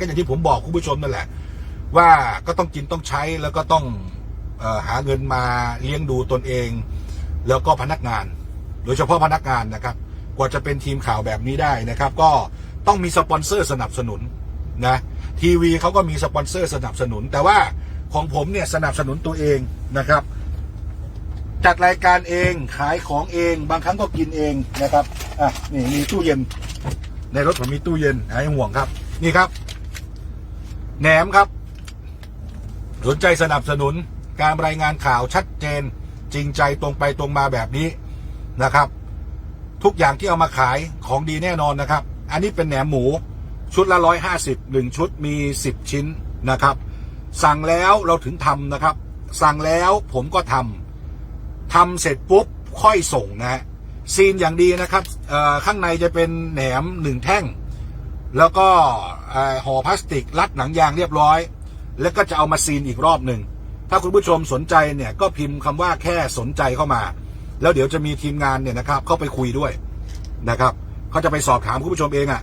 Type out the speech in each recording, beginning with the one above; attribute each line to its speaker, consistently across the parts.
Speaker 1: ก็อย่างที่ผมบอกคุณผู้ชมนั่นแหละ ว่าก็ต้องกินต้องใช้แล้วก็ต้องออหาเงินมาเลี้ยงดูตนเอง แล้วก็พนักงาน โดยเฉพาะพนักงานนะครับ กว่าจะเป็นทีมข่าวแบบนี้ได้นะครับ ก็ต้องมีสปอนเซอร์สนับสนุนนะทีวีเขาก็มีสปอนเซอร์สนับสนุน แต่ว่าของผมเนี่ยสนับสนุนตัวเองนะครับ จัดรายการเองขายของเองบางครั้งก็กินเองนะครับอะนี่มีตู้เย็น ในรถผมมีตู้เย็นหายห่วงครับ นี่ครับ แหนมครับ สนใจสนับสนุนการรายงานข่าวชัดเจน จริงใจตรงไปตรงมาแบบนี้นะครับ ทุกอย่างที่เอามาขายของดีแน่นอนนะครับ อันนี้เป็นแหนมหมูชุดละร้อยห้าสิบหนึ่งชุดมีสิบชิ้นนะครับ สั่งแล้วเราถึงทำนะครับ สั่งแล้วผมก็ทำทำเสร็จปุ๊บค่อยส่งนะฮะซีนอย่างดีนะครับข้างในจะเป็นแหนมหนึ่งแท่ง แล้วก็ห่อพลาสติกรัดหนังยางเรียบร้อย แล้วก็จะเอามาซีนอีกรอบหนึ่งถ้าคุณผู้ชมสนใจเนี่ยก็พิมพ์คำว่าแค่สนใจเข้ามา แล้วเดี๋ยวจะมีทีมงานเนี่ยนะครับเข้าไปคุยด้วยนะครับเขาจะไปสอบถามคุณผู้ชมเองอะ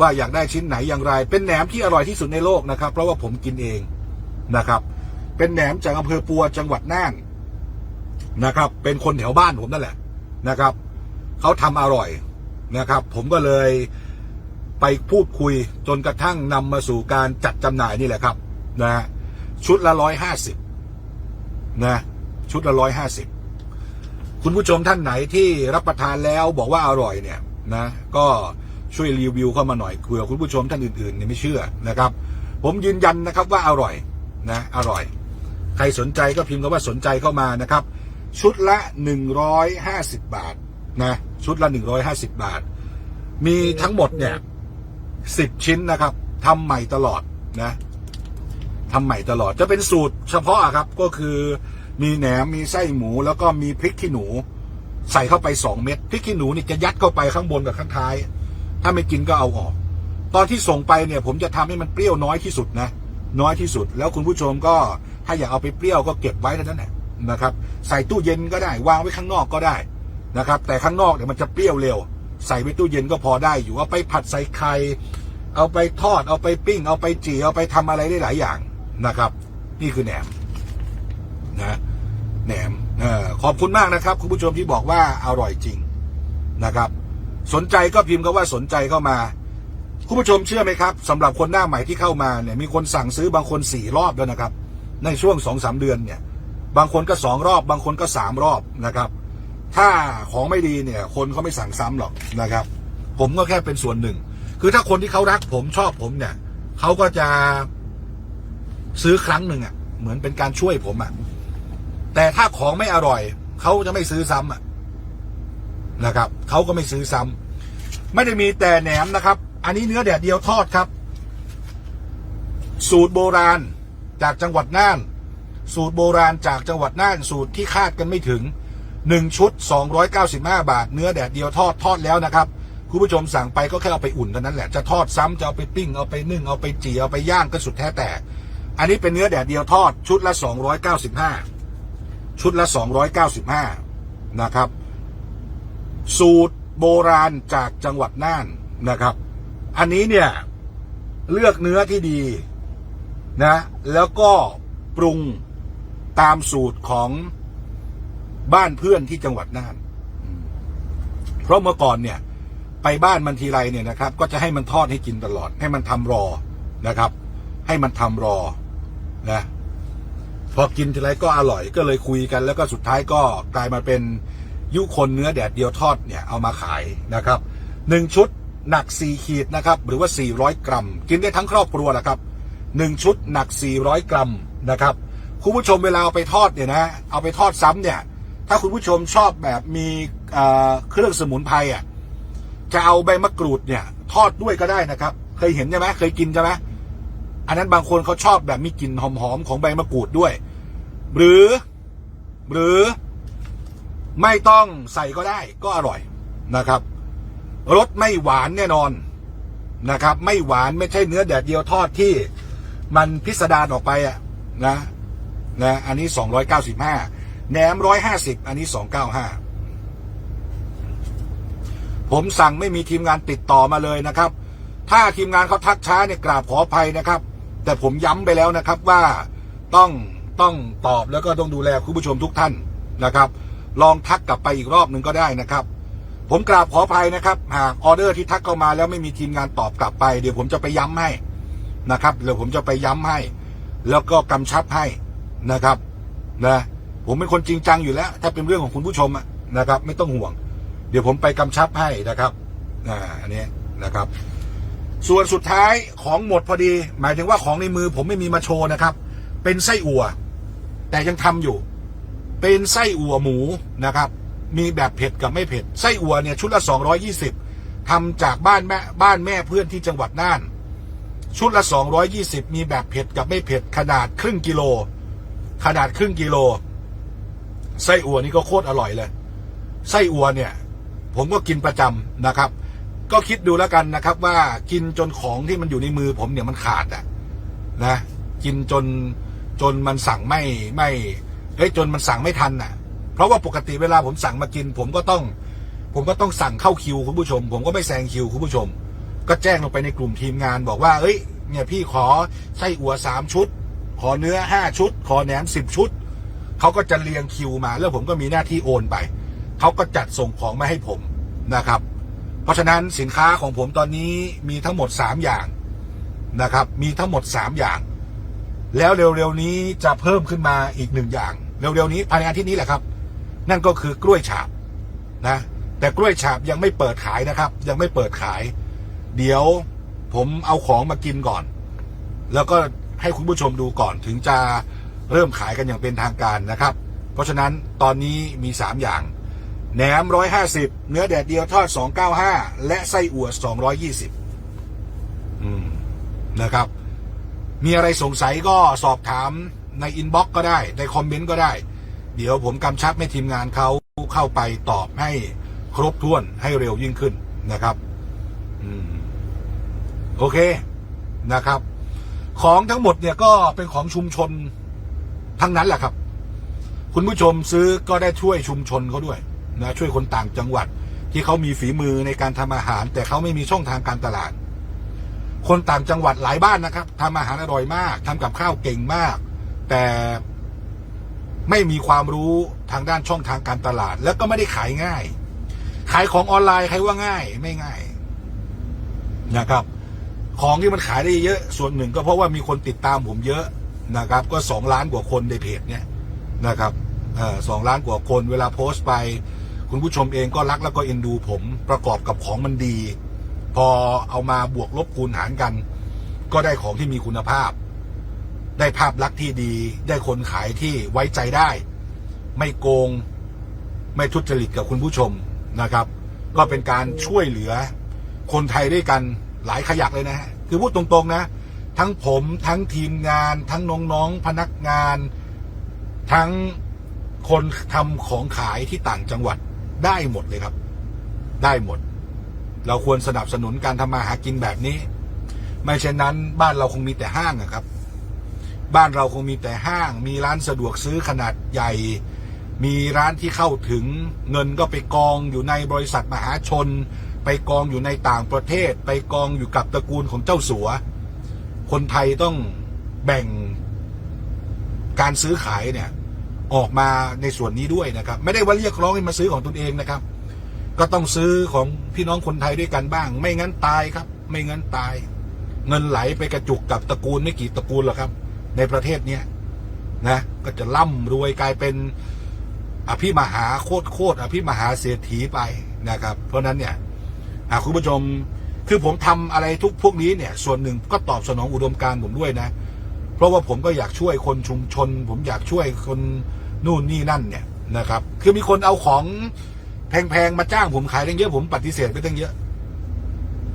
Speaker 1: ว่าอยากได้ชิ้นไหนอย่างไร เป็นแหนมที่อร่อยที่สุดในโลกนะครับ เพราะว่าผมกินเองนะครับ เป็นแหนมจากอำเภอปัวจังหวัดน่านนะครับ เป็นคนแถวบ้านผมนั่นแหละนะครับเขาทำอร่อยนะครับ ผมก็เลย ไปพูดคุยจนกระทั่งนำมาสู่การจัดจำหน่ายนี่แหละครับนะฮะชุดละร้อยห้าสิบนะชุดละร้อยห้าสิบคุณผู้ชมท่านไหนที่รับประทานแล้วบอกว่าอร่อยเนี่ยนะก็ช่วยรีวิวเข้ามาหน่อยเผื่อคุณผู้ชมท่านอื่นๆเนี่ยไม่เชื่อนะครับ ผมยืนยันนะครับว่าอร่อยนะอร่อย ใครสนใจก็พิมพ์คำว่าสนใจเข้ามานะครับ ชุดละหนึ่งร้อยห้าสิบบาทนะชุดละหนึ่งร้อยห้าสิบบาท มีทั้งหมดเนี่ย สิบชิ้นนะครับทำใหม่ตลอดนะทำใหม่ตลอดจะเป็นสูตรเฉพาะครับก็คือมีแหนมมีไส้หมู แล้วก็มีพริกขี้หนู ใส่เข้าไปสองเม็ดพริกขี้หนูนี่จะยัดเข้าไปข้างบนกับข้างท้าย ถ้าไม่กินก็เอาออก ตอนที่ส่งไปเนี่ย ผมจะทำให้มันเปรี้ยวน้อยที่สุดนะ น้อยที่สุด แล้วคุณผู้ชมก็ถ้าอยากเอาไปเปรี้ยวก็เก็บไว้เท่านั้นแหละนะครับ ใส่ตู้เย็นก็ได้ วางไว้ข้างนอกก็ได้นะครับ แต่ข้างนอกเนี่ยมันจะเปรี้ยวเร็ว ใส่ไว้ตู้เย็นก็พอได้อยู่เอาไปผัดใส่ไข่เอาไปทอดเอาไปปิ้ง เอาไปจี่เอาไปทำอะไรได้หลายอย่างนะครับ นี่คือแหนมนะแหนมออขอบคุณมากนะครับ คุณผู้ชมที่บอกว่าอร่อยจริงนะครับ สนใจก็พิมพ์คำว่าสนใจเข้ามา คุณผู้ชมเชื่อไหมครับสำหรับคนหน้าใหม่ที่เข้ามาเนี่ยมีคนสั่งซื้อบางคนสี่รอบแล้วนะครับ ในช่วงสองสามเดือนเนี่ย บางคนก็สองรอบ บางคนก็สามรอบนะครับ ถ้าของไม่ดีเนี่ย คนเขาไม่สั่งซ้ำหรอกนะครับ ผมก็แค่เป็นส่วนหนึ่ง คือถ้าคนที่เขารักผมชอบผมเนี่ยเขาก็จะซื้อครั้งหนึ่งอะ เหมือนเป็นการช่วยผมอะ แต่ถ้าของไม่อร่อยเขาจะไม่ซื้อซ้ำอะนะครับเขาก็ไม่ซื้อซ้ำไม่ได้มีแต่แหนมนะครับ อันนี้เนื้อแดดเดียวทอดครับ สูตรโบราณจากจังหวัดน่าน สูตรโบราณจากจังหวัดน่าน สูตรที่คาดกันไม่ถึง 1 ชุด 295 บาท เนื้อแดดเดียวทอดทอดแล้วนะครับคุณผู้ชมสั่งไปก็แค่เอาไปอุ่นเท่านั้นแหละจะทอดซ้ำจะเอาไปปิ้งเอาไปนึ่งเอาไปจีเอาไปย่างก็สุดแท้แต่ อันนี้เป็นเนื้อแดดเดียวทอดชุดละ 295 ชุดละ 295 นะครับ สูตรโบราณจากจังหวัดน่านนะครับ อันนี้เนี่ยเลือกเนื้อที่ดีนะ แล้วก็ปรุงตามสูตรของ บ้านเพื่อนที่จังหวัดน่านเพราะเมื่อก่อนเนี่ย ไปบ้านมันทีไรเนี่ยนะครับ ก็จะให้มันทอดให้กินตลอด ให้มันทำรอนะครับ ให้มันทำรอนะพอกินทีไรก็อร่อยก็เลยคุยกัน แล้วก็สุดท้ายก็กลายมาเป็นยุคนเนื้อแดดเดียวทอดเนี่ยเอามาขายนะครับหนึ่งชุดหนัก 4 ขีดนะครับ หรือว่า 400 กรัม กินได้ทั้งครอบครัวแหละครับหนึ่งชุดหนัก 400 กรัมนะครับ คุณผู้ชมเวลาเอาไปทอดเนี่ยนะ เอาไปทอดซ้ำเนี่ย ถ้าคุณผู้ชมชอบแบบมีเครื่องสมุนไพรอะจะเอาใบมะกรูดเนี่ย ทอดด้วยก็ได้นะครับ เคยเห็นใช่ไหมเคยกินใช่ไหมอันนั้นบางคนเขาชอบแบบมีกลิ่นหอมๆของใบมะกรูดด้วย หรือ หรือไม่ต้องใส่ก็ได้ก็อร่อยนะครับรสไม่หวานแน่นอนนะครับ ไม่หวานไม่ใช่เนื้อแดดเดียวทอดที่มันพิสดารออกไปอะนะนะอันนี้ 295 แหนม150อันนี้295ผมสั่งไม่มีทีมงานติดต่อมาเลยนะครับ ถ้าทีมงานเขาทักช้าเนี่ยกราบขออภัยนะครับ แต่ผมย้ำไปแล้วนะครับว่าต้องต้องตอบแล้วก็ต้องดูแลคุณผู้ชมทุกท่านนะครับ ลองทักกลับไปอีกรอบหนึ่งก็ได้นะครับ ผมกราบขออภัยนะครับ หากออเดอร์ที่ทักเข้ามาแล้วไม่มีทีมงานตอบกลับไปเดี๋ยวผมจะไปย้ำให้นะครับเดี๋ยวผมจะไปย้ำให้ แล้วก็กำชับให้นะครับนะ ผมเป็นคนจริงจังอยู่แล้ว ถ้าเป็นเรื่องของคุณผู้ชมะนะครับ ไม่ต้องห่วง เดี๋ยวผมไปกำชับให้นะครับอ่าอันนี้นะครับ ส่วนสุดท้ายของหมดพอดี หมายถึงว่าของในมือผมไม่มีมาโชว์นะครับ เป็นไส้อั่ว แต่ยังทำอยู่ เป็นไส้อั่วหมูนะครับ มีแบบเผ็ดกับไม่เผ็ดไส้อั่วเนี่ยชุดละ 220ทำจากบ้านแม่บ้านแม่เพื่อนที่จังหวัดน่านชุดละ 220 มีแบบเผ็ดกับไม่เผ็ดขนาดครึ่งกิโล ขนาดครึ่งกิโล ไส้อัวนี่ก็โคตรอร่อยเลย ไส้อัวเนี่ย ผมก็กินประจำนะครับ ก็คิดดูแล้วกันนะครับ ว่ากินจนของที่มันอยู่ในมือ ผมเนี่ยมันขาดอะนะ กินจนจนมันสั่งไม่ไม่เฮ้ยจนมันสั่งไม่ทันอะ เพราะว่าปกติเวลาผมสั่งมากิน ผมก็ต้อง ผมก็ต้องสั่งเข้าคิวคุณผู้ชม ผมก็ไม่แซงคิวคุณผู้ชม ก็แจ้งลงไปในกลุ่มทีมงานบอกว่าเอ้ยเนี่ยพี่ขอไส้อัวสามชุด ขอเนื้อห้าชุด ขอแหนมสิบชุด เขาก็จะเรียงคิวมา แล้วผมก็มีหน้าที่โอนไปเขาก็จัดส่งของมาให้ผมนะครับ เพราะฉะนั้นสินค้าของผมตอนนี้มีทั้งหมดสามอย่างนะครับ มีทั้งหมดสามอย่าง แล้วเร็วๆนี้จะเพิ่มขึ้นมาอีกหนึ่งอย่าง เร็วๆนี้ภายในอาทิตย์นี้แหละครับ นั่นก็คือกล้วยฉาบนะแต่กล้วยฉาบยังไม่เปิดขายนะครับ ยังไม่เปิดขาย เดี๋ยวผมเอาของมากินก่อน แล้วก็ให้คุณผู้ชมดูก่อนถึงจะ เริ่มขายกันอย่างเป็นทางการนะครับ เพราะฉะนั้นตอนนี้มีสามอย่างแหนมร้อยห้าสิบเนื้อแดดเดียวทอดสองเก้าห้าและไส้อั่วสองร้อยยี่สิบนะครับ มีอะไรสงสัยก็สอบถามในอินบ็อกก็ได้ ในคอมเมนต์ก็ได้ เดี๋ยวผมกำชับให้ทีมงานเขาเข้าไปตอบให้ครบถ้วนให้เร็วยิ่งขึ้นนะครับอืมโอเคนะครับ ของทั้งหมดเนี่ยก็เป็นของชุมชน ทั้งนั้นแหละครับ คุณผู้ชมซื้อก็ได้ช่วยชุมชนเขาด้วยนะช่วยคนต่างจังหวัดที่เขามีฝีมือในการทำอาหาร แต่เขาไม่มีช่องทางการตลาด คนต่างจังหวัดหลายบ้านนะครับทำอาหารอร่อยมากทำกับข้าวเก่งมาก แต่ไม่มีความรู้ทางด้านช่องทางการตลาด แล้วก็ไม่ได้ขายง่าย ขายของออนไลน์ใครว่าง่ายไม่ง่ายนะครับ ของที่มันขายได้เยอะ ส่วนหนึ่งก็เพราะว่ามีคนติดตามผมเยอะ นะครับ ก็สองล้านกว่าคนในเพจเนี้ยนะครับสองล้านกว่าคนเวลาโพสต์ไป คุณผู้ชมเองก็รักแล้วก็เอ็นดูผมประกอบกับของมันดี พอเอามาบวกลบคูณหารกัน ก็ได้ของที่มีคุณภาพ ได้ภาพลักษณ์ที่ดี ได้คนขายที่ไว้ใจได้ ไม่โกง ไม่ทุจริตกับคุณผู้ชมนะครับ ก็เป็นการช่วยเหลือคนไทยด้วยกันหลายขยักเลยนะฮะคือพูดตรงๆนะ ทั้งผมทั้งทีมงาน ทั้งน้องๆพนักงาน ทั้งคนทำของขายที่ต่างจังหวัดได้หมดเลยครับ ได้หมด เราควรสนับสนุนการทำมาหากินแบบนี้ ไม่เช่นนั้นบ้านเราคงมีแต่ห้างอะครับ บ้านเราคงมีแต่ห้าง มีร้านสะดวกซื้อขนาดใหญ่ มีร้านที่เข้าถึงเงินก็ไปกองอยู่ในบริษัทมหาชน ไปกองอยู่ในต่างประเทศ ไปกองอยู่กับตระกูลของเจ้าสัว คนไทยต้องแบ่งการซื้อขายเนี่ย ออกมาในส่วนนี้ด้วยนะครับ ไม่ได้ว่าเรียกร้องให้มาซื้อของตนเองนะครับ ก็ต้องซื้อของพี่น้องคนไทยด้วยกันบ้าง ไม่งั้นตายครับ ไม่งั้นตาย เงินไหลไปกระจุกกับตระกูลไม่กี่ตระกูลหรอกครับ ในประเทศเนี้ยนะก็จะร่ำรวยกลายเป็นอภิมหาโคตรโคตรอภิมหาเศรษฐีไปนะครับ เพราะนั้นเนี่ยหากคุณผู้ชม คือผมทำอะไรทุกพวกนี้เนี่ย ส่วนหนึ่งก็ตอบสนองอุดมการณ์ผมด้วยนะ เพราะว่าผมก็อยากช่วยคนชุมชน ผมอยากช่วยคนนู่นนี่นั่นเนี่ยนะครับ คือมีคนเอาของแพงๆมาจ้างผมขายตั้งเยอะผมปฏิเสธไปตั้งเยอะ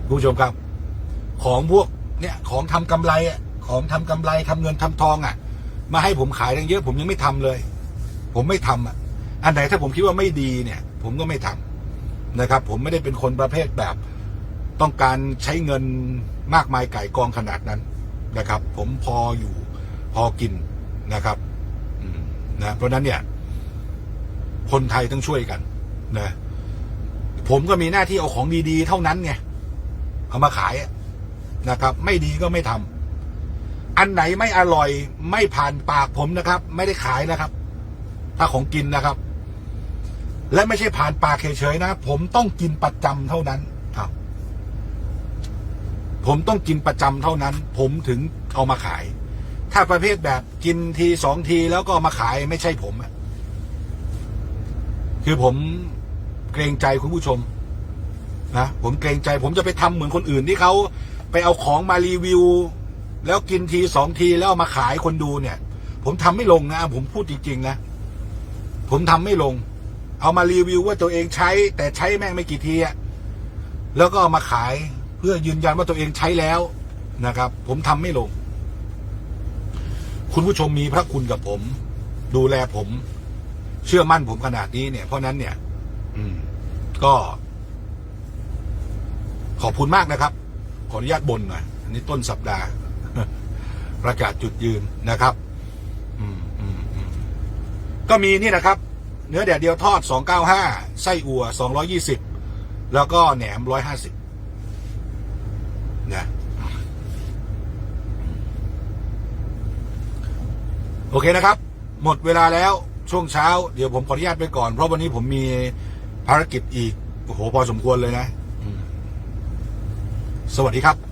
Speaker 1: คุณผู้ชมครับ ของพวกเนี่ยของทำกำไรอะของทำกำไรทำเงินทำทองอะ มาให้ผมขายตั้งเยอะผมยังไม่ทำเลย ผมไม่ทำอะ อันไหนถ้าผมคิดว่าไม่ดีเนี่ย ผมก็ไม่ทำนะครับ ผมไม่ได้เป็นคนประเภทแบบ ต้องการใช้เงินมากมายไก่กองขนาดนั้นนะครับ ผมพออยู่พอกินนะครับนะเพราะนั้นเนี่ย คนไทยต้องช่วยกันนะผมก็มีหน้าที่เอาของดีๆ เท่านั้นไงเอามาขายนะครับ ไม่ดีก็ไม่ทำอันไหนไม่อร่อย ไม่ผ่านปากผมนะครับ ไม่ได้ขายนะครับ ถ้าของกินนะครับ และไม่ใช่ผ่านปากเฉยๆนะ ผมต้องกินประจำเท่านั้น ผมต้องกินประจำเท่านั้น ผมถึงเอามาขาย ถ้าประเภทแบบกินทีสองทีแล้วก็ามาขายไม่ใช่ผมคือผมเกรงใจคุณผู้ชมนะผมเกรงใจ ผมจะไปทำเหมือนคนอื่นที่เขาไปเอาของมารีวิว แล้วกินทีสองทีแล้วามาขายคนดูเนี่ย ผมทำไม่ลงนะ ผมพูดจริง ๆ นะ ผมทำไม่ลง เอามารีวิวว่าตัวเองใช้ แต่ใช้แม่งไม่กี่ทีอะแล้วก็เอามาขาย เพื่อยืนยันว่าตัวเองใช้แล้วนะครับ ผมทำไม่ลง คุณผู้ชมมีพระคุณกับผม ดูแลผม เชื่อมั่นผมขนาดนี้เนี่ย เพราะนั้นเนี่ย อืม ก็ ขอบคุณมากนะครับ ขออนุญาตบนหน่อยอันนี้ต้นสัปดาห์ ประกาศจุดยืนนะครับ อืมอืมอืมก็มีนี่นะครับ เนื้อแดดเดียวทอด295ไส้อั่ว220แล้วก็แหนม150 นะโอเคนะครับ หมดเวลาแล้วช่วงเช้า เดี๋ยวผมขออนุญาตไปก่อน เพราะวันนี้ผมมีภารกิจอีก โอ้โห พอสมควรเลยนะ สวัสดีครับ